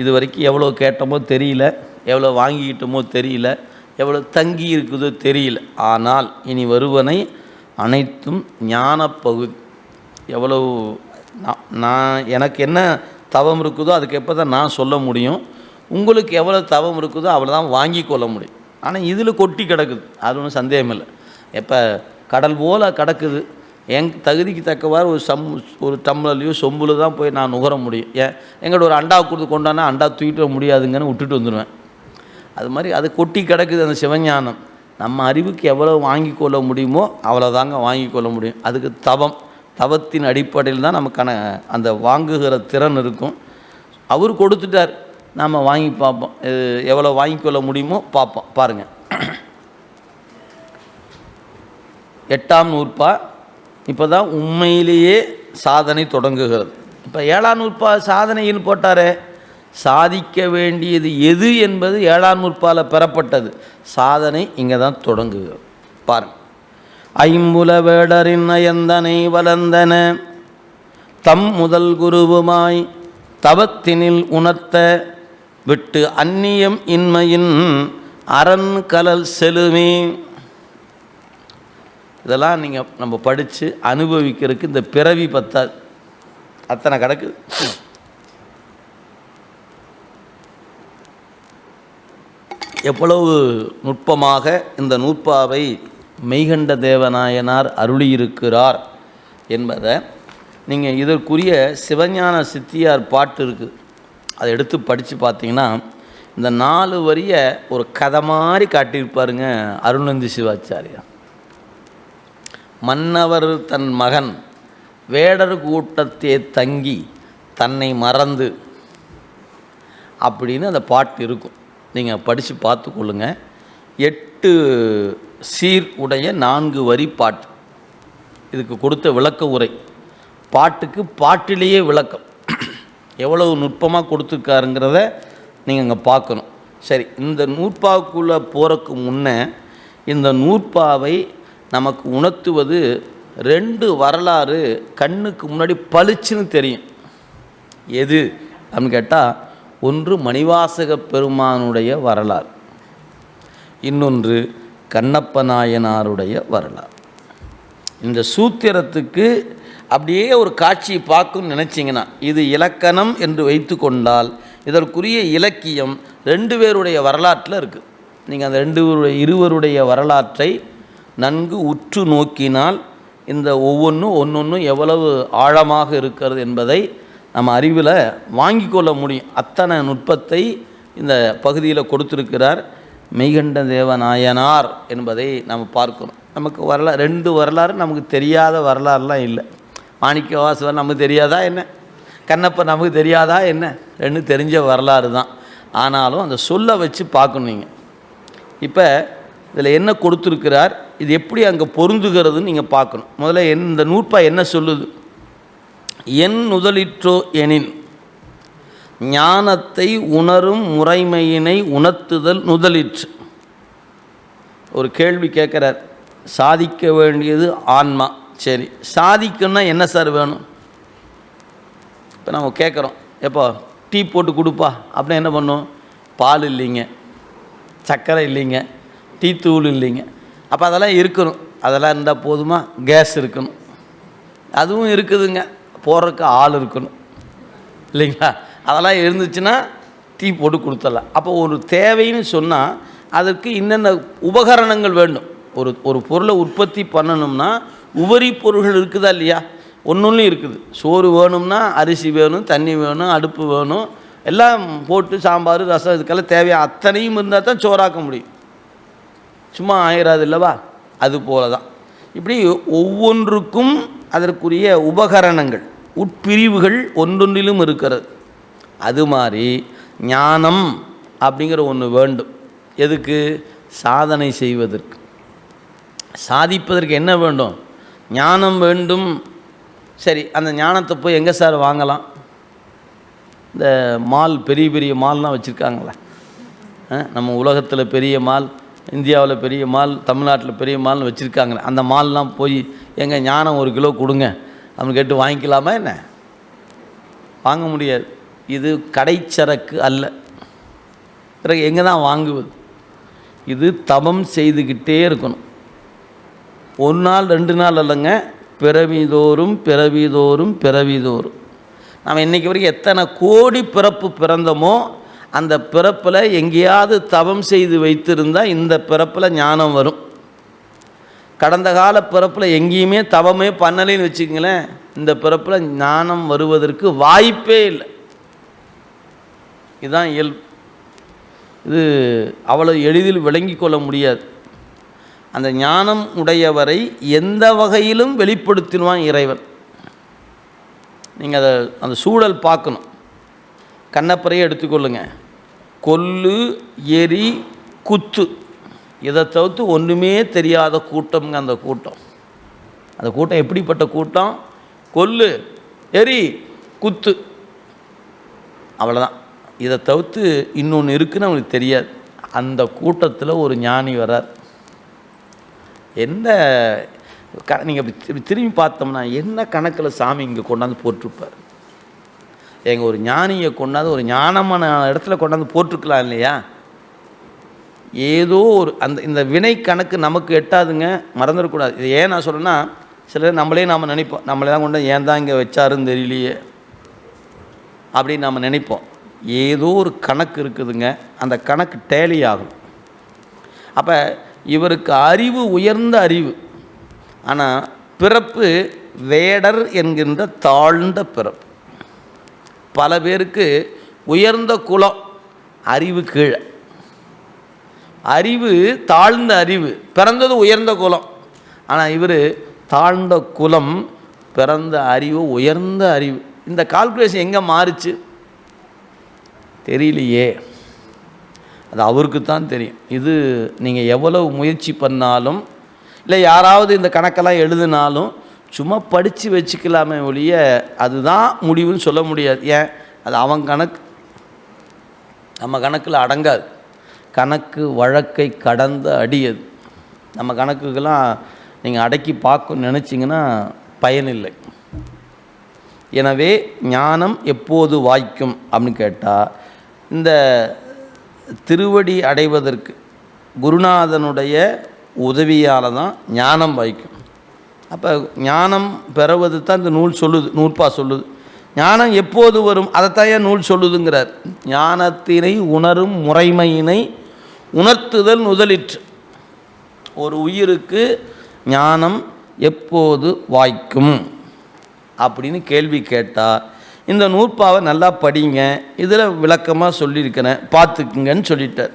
இது வரைக்கும் எவ்வளோ கேட்டோமோ தெரியல எவ்வளோ வாங்கிக்கிட்டோமோ தெரியல எவ்வளோ தங்கி இருக்குதோ தெரியல. ஆனால் இனி வருவனை அனைத்தும் ஞான பகுதி எவ்வளவு நான் நான் எனக்கு என்ன தவம் இருக்குதோ அதுக்கு எப்போ தான் நான் சொல்ல முடியும். உங்களுக்கு எவ்வளோ தவம் இருக்குதோ அவ்வளோ தான் வாங்கி கொள்ள முடியும். ஆனால் இதில் கொட்டி கிடக்குது. அது ஒன்றும் சந்தேகம் இல்லை எப்போ கடல் போல் கிடக்குது. எங் தகுதிக்கு தக்கவாறு ஒரு சம் ஒரு டம்ளர்லையோ சொம்புல தான் போய் நான் நுகர முடியும். ஏன்? எங்கள்கிட்ட ஒரு அண்டா கொடுத்து கொண்டானா அண்டா தூக்கிட்டு முடியாதுங்கன்னு விட்டுட்டு வந்துடுவேன் அது மாதிரி அது கொட்டி கிடக்குது அந்த சிவஞானம். நம்ம அறிவுக்கு எவ்வளோ வாங்கி கொள்ள முடியுமோ அவ்வளோதாங்க வாங்கி கொள்ள முடியும். அதுக்கு தவம் தவத்தின் அடிப்படையில் தான் நமக்கான அந்த வாங்குகிற திறன் இருக்கும். அவர் கொடுத்துட்டார். நாம் வாங்கி பார்ப்போம். இது எவ்வளோ வாங்கி கொள்ள முடியுமோ பார்ப்போம். பாருங்கள் எட்டாம் நூற்பா இப்போ தான் உண்மையிலேயே சாதனை தொடங்குகிறது. இப்போ ஏழாம் நூற்பா சாதனைன்னு போட்டாரே? சாதிக்க வேண்டியது எது என்பது ஏழாம் நூற்பால் பெறப்பட்டது. சாதனை இங்கே தான் தொடங்குகிறது. பாருங்க. ஐம்புல வேடரின் அயந்தனை வளர்ந்தன. தம் முதல் குருவுமாய் தவத்தினில் உணர்த்த விட்டு அந்நியம் இன்மையின் அரண் கலல் செலுமே. இதெல்லாம் நீங்கள் நம்ம படித்து அனுபவிக்கிறதுக்கு இந்த பிறவி பத்தாது. அத்தனை கிடக்கு எவ்வளவு நுட்பமாக இந்த நூற்பாவை மெய்கண்ட தேவநாயனார் அருளியிருக்கிறார் என்பதை நீங்கள் இதற்குரிய சிவஞான சித்தியார் பாட்டு இருக்குது அதை எடுத்து படித்து பார்த்தீங்கன்னா இந்த நாலு வரிய ஒரு கதை மாதிரி காட்டியிருப்பாருங்க அருணந்தி சிவாச்சாரியா மன்னவர் தன் மகன் வேடர் கூட்டத்தே தங்கி தன்னை மறந்து அப்படின்னு அந்த பாட்டு இருக்கும். நீங்கள் படித்து பார்த்து கொள்ளுங்கள் எட்டு சீர் உடைய நான்கு வரி பாட்டு. இதுக்கு கொடுத்த விளக்க உரை. பாட்டுக்கு பாட்டிலேயே விளக்கம். எவ்வளவு நுட்பமாக கொடுத்துருக்காருங்கிறத நீங்கள் அங்கே பார்க்கணும். சரி இந்த நூற்பாவுக்குள்ளே போகிறக்கு முன்னே இந்த நூற்பாவை நமக்கு உணர்த்துவது ரெண்டு வரலாறு கண்ணுக்கு முன்னாடி பளிச்சுன்னு தெரியும். எது? அப்படின்னு கேட்டால் ஒன்று மணிவாசக பெருமானுடைய வரலாறு. இன்னொன்று கண்ணப்ப நாயனாருடைய வரலாறு. இந்த சூத்திரத்துக்கு அப்படியே ஒரு காட்சியை பார்க்கணும்னு நினச்சிங்கன்னா இது இலக்கணம் என்று வைத்து கொண்டால் இதற்குரிய இலக்கியம் ரெண்டு பேருடைய வரலாற்றில் இருக்குது நீங்கள் அந்த ரெண்டு பேருடைய இருவருடைய வரலாற்றை நன்கு உற்று நோக்கினால் இந்த ஒவ்வொன்றும் ஒன்றொன்றும் எவ்வளவு ஆழமாக இருக்கிறது என்பதை நம்ம அறிவில் வாங்கி கொள்ள முடியும். அத்தனை நுட்பத்தை இந்த பகுதியில் கொடுத்துருக்கிறார் மெய்கண்ட தேவநாயனார் என்பதை நம்ம பார்க்கணும் நமக்கு வரலாறு ரெண்டு வரலாறு நமக்கு தெரியாத வரலாறுலாம் இல்லை. மாணிக்க வாசகர் நமக்கு தெரியாதா என்ன? கண்ணப்ப நமக்கு தெரியாதா என்ன? ரெண்டு தெரிஞ்ச வரலாறு தான். ஆனாலும் அந்த சொல்லை வச்சு பார்க்கணுங்க இப்போ இதில் என்ன கொடுத்துருக்கிறார் இது எப்படி அங்கே பொருந்துகிறதுன்னு நீங்கள் பார்க்கணும். முதல்ல என் இந்த நூற்பா என்ன சொல்லுது? என் முதலிற்றோ எனின் ஞானத்தை உணரும் முறைமையினை உணர்த்துதல் முதலிற்று ஒரு கேள்வி கேட்குறார் சாதிக்க வேண்டியது ஆன்மா. சரி சாதிக்கணும்னா என்ன சார் வேணும்? இப்போ நம்ம கேட்குறோம் எப்போ? டீ போட்டு கொடுப்பா. அப்படின்னா என்ன பண்ணும்? பால் இல்லைங்க சர்க்கரை இல்லைங்க டீ தூள் இல்லைங்க. அப்போ அதெல்லாம் இருக்கணும். அதெல்லாம் இருந்தால் போதுமா? கேஸ் இருக்கணும். அதுவும் இருக்குதுங்க. போடுறதுக்கு ஆள் இருக்கணும். இல்லைங்களா? அதெல்லாம் இருந்துச்சுன்னா டீ போட்டு கொடுத்துடலாம். அப்போ ஒரு தேவைன்னு சொன்னால் அதற்கு என்னென்ன உபகரணங்கள் வேண்டும்? ஒரு ஒரு பொருளை உற்பத்தி பண்ணணும்னா உபரி பொருள்கள் இருக்குதா இல்லையா? ஒன்று இருக்குது. சோறு வேணும்னா அரிசி வேணும் தண்ணி வேணும் அடுப்பு வேணும். எல்லாம் போட்டு சாம்பார் ரசம் இதுக்கெல்லாம் தேவையான அத்தனையும் இருந்தால் தான் சோறாக்க முடியும். சும்மா ஆயிராது இல்லவா? அது போல தான் இப்படி ஒவ்வொன்றுக்கும் அதற்குரிய உபகரணங்கள் உட்பிரிவுகள் ஒன்றொன்றிலும் இருக்கிறது. அது மாதிரி ஞானம் அப்படிங்கிற ஒன்று வேண்டும். எதுக்கு? சாதனை செய்வதற்கு. சாதிப்பதற்கு என்ன வேண்டும்? ஞானம் வேண்டும். சரி அந்த ஞானத்தை போய் எங்கே சார் வாங்கலாம்? இந்த மால் பெரிய பெரிய மால்லாம் வச்சுருக்காங்களே. நம்ம உலகத்தில் பெரிய மால். இந்தியாவில் பெரிய மால் தமிழ்நாட்டில் பெரிய மால்னு வச்சுருக்காங்க. அந்த மால்லாம் போய் எங்கள் ஞானம் ஒரு கிலோ கொடுங்க. அப்படின்னு கேட்டு வாங்கிக்கலாமா என்ன? வாங்க முடியாது. இது கடைச்சரக்கு அல்ல. பிறகு எங்கே தான் வாங்குவது? இது தபம் செய்துக்கிட்டே இருக்கணும். ஒரு நாள் ரெண்டு நாள் இல்லைங்க பிறவிதோறும் பிறவிதோறும் பிறவிதோறும். நம்ம இன்றைக்கி வரைக்கும் எத்தனை கோடி பிறப்பு பிறந்தோமோ அந்த பிறப்பில் எங்கேயாவது தவம் செய்து வைத்திருந்தால் இந்த பிறப்பில் ஞானம் வரும். கடந்த கால பிறப்பில் எங்கேயுமே தவமே பண்ணலைன்னு வச்சுக்கங்களேன் இந்த பிறப்பில் ஞானம் வருவதற்கு வாய்ப்பே இல்லை. இதுதான் இயல்பு. இது அவ்வளோ எளிதில் விளங்கி கொள்ள முடியாது. அந்த ஞானம் உடையவரை எந்த வகையிலும் வெளிப்படுத்தினுவான் இறைவன். நீங்கள் அதை அந்த சூழல் பார்க்கணும். கண்ணப்பறையை எடுத்துக்கொள்ளுங்கள் கொல்லு எரி குத்து. இதை தவிர்த்து ஒன்றுமே தெரியாத கூட்டம்ங்க அந்த கூட்டம். அந்த கூட்டம் எப்படிப்பட்ட கூட்டம்? கொல்லு எரி குத்து. அவ்வளோதான் இதை தவிர்த்து இன்னொன்று இருக்குன்னு அவங்களுக்கு தெரியாது. அந்த கூட்டத்தில் ஒரு ஞானி வரார் என்ன க நீங்கள் இப்படி திரும்பி பார்த்தோம்னா என்ன கணக்கில் சாமி இங்கே கொண்டாந்து போட்டிருப்பார்? எங்கள் ஒரு ஞானியை கொண்டாந்து ஒரு ஞானமான இடத்துல கொண்டாந்து போட்டிருக்கலாம் இல்லையா? ஏதோ ஒரு அந்த இந்த வினை கணக்கு நமக்கு எட்டாதுங்க மறந்துடக்கூடாது இது ஏன் நான் சொல்கிறேன்னா சிலர் நம்மளே நாம் நினைப்போம். நம்மளே தான் கொண்டு ஏன் தான் இங்கே வச்சாருன்னு தெரியலையே? அப்படின்னு நம்ம நினைப்போம். ஏதோ ஒரு கணக்கு இருக்குதுங்க. அந்த கணக்கு டேலி ஆகும். அப்போ இவருக்கு அறிவு உயர்ந்த அறிவு. ஆனால் பிறப்பு வேடர் என்கின்ற தாழ்ந்த பிறப்பு. பல பேருக்கு உயர்ந்த குலம் அறிவு கீழே. அறிவு தாழ்ந்த அறிவு பிறந்தது உயர்ந்த குலம் ஆனால் இவர் தாழ்ந்த குலம் பிறந்த அறிவு உயர்ந்த அறிவு. இந்த கால்குலேஷன் எங்கே மாறுச்சு? தெரியலையே. அது அவருக்கு தான் தெரியும். இது நீங்கள் எவ்வளவு முயற்சி பண்ணாலும் இல்லை யாராவது இந்த கணக்கெல்லாம் எழுதினாலும் சும்மா படித்து வச்சுக்கலாமே ஒழிய அதுதான் முடிவுன்னு சொல்ல முடியாது. ஏன்? அது அவன் கணக்கு. நம்ம கணக்கில் அடங்காது. கணக்கு வழக்கை கடந்த அடியது நம்ம கணக்குக்கெல்லாம் நீங்கள் அடக்கி பார்க்கணும்னு நினச்சிங்கன்னா பயனில்லை எனவே ஞானம் எப்போது வாய்க்கும் அப்படின்னு கேட்டால் இந்த திருவடி அடைவதற்கு குருநாதனுடைய உதவியால் தான் ஞானம் வாய்க்கும். அப்போ ஞானம் பெறுவது தான் இந்த நூல் சொல்லுது நூற்பா சொல்லுது. ஞானம் எப்போது வரும்? அதைத்தான் நூல் சொல்லுதுங்கிறார். ஞானத்தினை உணரும் முறைமையினை உணர்த்துதல் முதலிற்று. ஒரு உயிருக்கு ஞானம் எப்போது வாய்க்கும்? அப்படின்னு கேள்வி கேட்டால் இந்த நூற்பாவை நல்லா படிங்க இதில் விளக்கமாக சொல்லியிருக்கிறேன் பார்த்துக்குங்கன்னு சொல்லிட்டார்.